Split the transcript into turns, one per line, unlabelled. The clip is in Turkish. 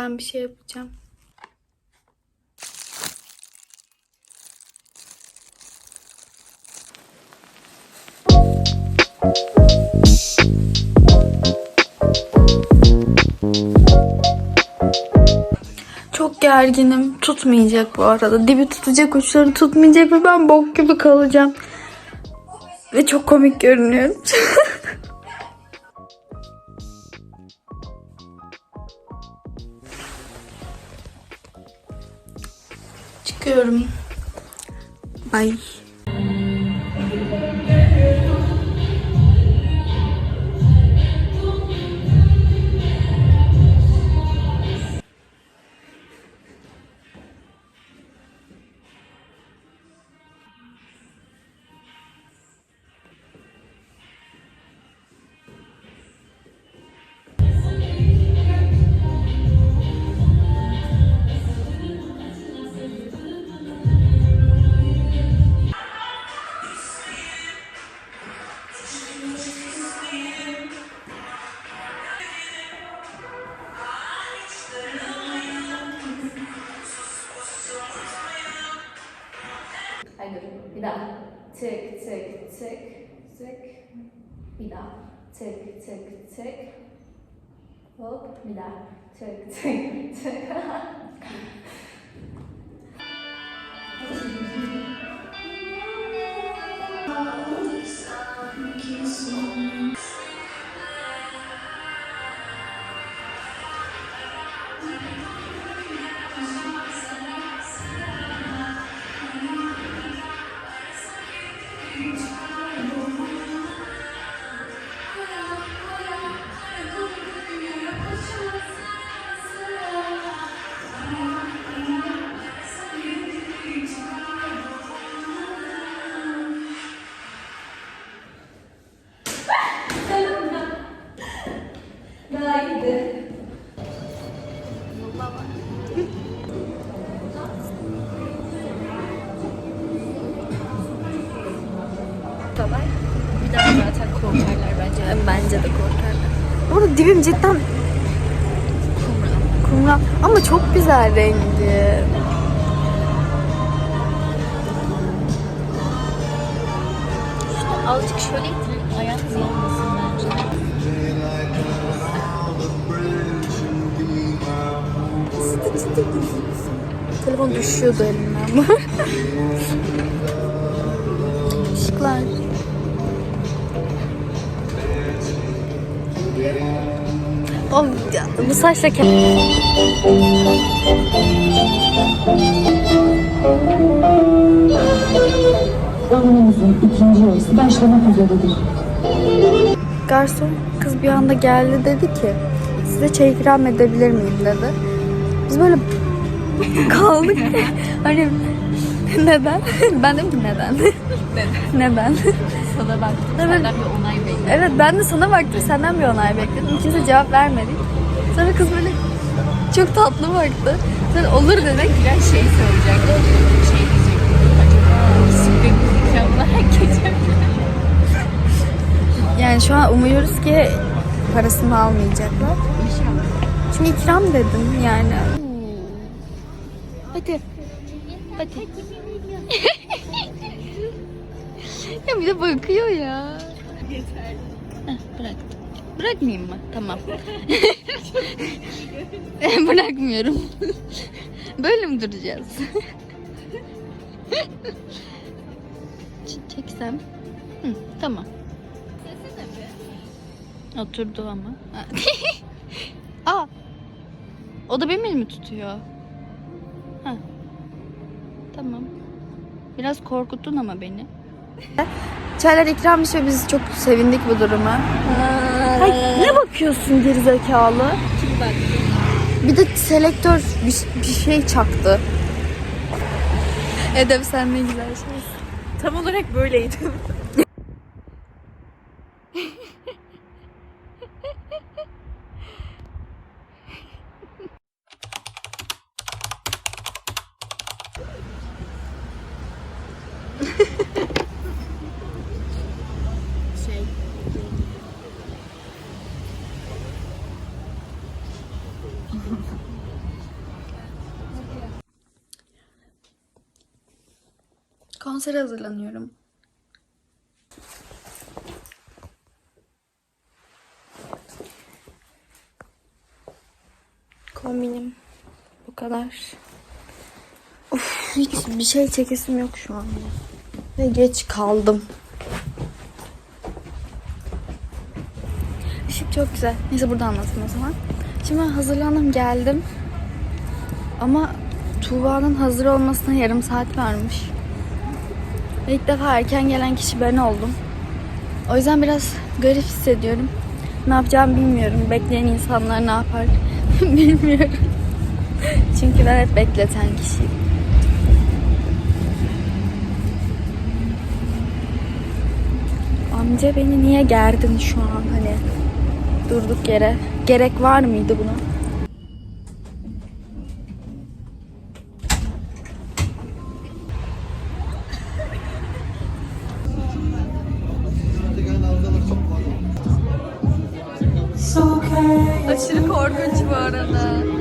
Ben bir şey yapacağım. Çok gerginim. Tutmayacak bu arada. Dibi tutacak, uçları tutmayacak ve ben bok gibi kalacağım. Ve çok komik görünüyorum. Çıkıyorum. Bye.
입니다. 책, 책, 책, 책, 입니다. 책, 책, 책, 업입니다. 책, 책, 책. Zaten korkarlar bence.
Bence de korkarlar. Burada dibim cidden kumral. Ama çok güzel rengi.
Azıcık şöyle itin. Ayağınız yanmasın bence.
Telefon düşüyordu elimden. Işıklar. O bu saçla
Oyunumuzun ikinci yarısı başlamak üzeredir.
garson kız bir anda geldi dedi ki size çay ikram edebilir miyim dedi. Biz böyle kaldık. hani neden? ben dedim ki neden? neden?
Sana baktım.
Evet.
Senden bir onay bekliyorum.
Evet ben de sana baktım senden bir onay bekledim. Kimse cevap vermedi. Sonra kız böyle çok tatlı baktı. Sonra olur demek.
Biraz şey söyleyecek. Şey diyecek. Acaba siktir ikramlar geçer.
Yani şu an umuyoruz ki parasını almayacaklar. Çünkü ikram dedim yani. Hadi. Hadi. ya bir de bakıyor ya. Yeter. bırak. Bırakmayayım mı? Tamam. Bırakmıyorum. Böyle mi duracağız? Çeksem. Hı, tamam. Oturdu ama. Aa. O da benim elimi tutuyor. Ha. Tamam. Biraz korkuttun ama beni. Çaylar ikrammış ve biz çok sevindik bu duruma. Ay, ne bakıyorsun gerizekalı? Kim bak? Bir de selektör bir, bir şey çaktı. Edep sen ne güzel şeysin.
Tam olarak böyleydi.
Konsere hazırlanıyorum. Kombinim bu kadar. Of hiç bir şey çekesim yok şu an. Ve geç kaldım. Işık çok güzel. Neyse burada anlatayım o zaman. Şimdi ben hazırlandım geldim. Ama Tuğba'nın hazır olmasına yarım saat varmış. İlk defa erken gelen kişi ben oldum. O yüzden biraz garip hissediyorum. Ne yapacağımı bilmiyorum. Bekleyen insanlar ne yapar bilmiyorum. Çünkü ben hep bekleten kişiyim. Amca beni niye gerdin şu an hani durduk yere? Gerek var mıydı buna? Aşırı korkunç bu arada.